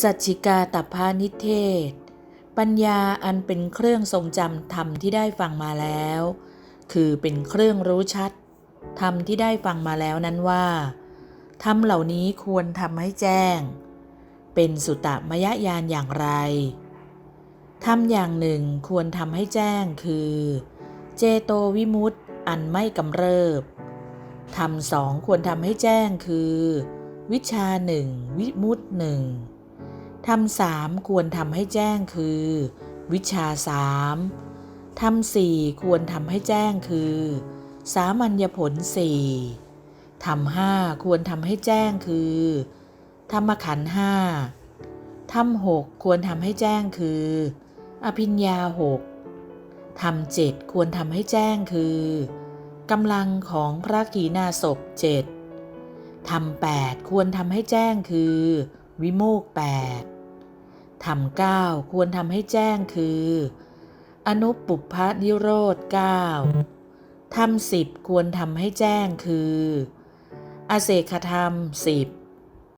สัจจิกาตพานิเทศ ปัญญาอันเป็นเครื่องทรงจำธรรมที่ได้ฟังมาแล้ว คือเป็นเครื่องรู้ชัดธรรมที่ได้ฟังมาแล้วนั้นว่าธรรมเหล่านี้ควรทำให้แจ้ง เป็นสุตตมยญาณอย่างไรธรรมอย่างหนึ่งควรทำให้แจ้งคือ เจโตวิมุตติอันไม่กำเริบธรรมสองควรทำให้แจ้งคือ วิชาหนึ่งวิมุตติหนึ่ง ธรรมสามควรทำให้แจ้งคือ วิชาสามธรรมสี่ควรทำให้แจ้งคือ สามัญญผลสี่ธรรมห้าควรทำให้แจ้งคือ ธรรมขันห้าธรรมหกควรทำให้แจ้งคือ อภิญญาหกธรรมเจ็ดควรทำให้แจ้งคือกำลังของพระกีนาศพเจ็ดธรรมแปดควรทำให้แจ้งคือ วิโมกแปด ทำเก้าควรทำให้แจ้งคือ อนุปปุพพนิโรธเก้าทำสิบควรทำให้แจ้งคือ อเศขธรรมสิบ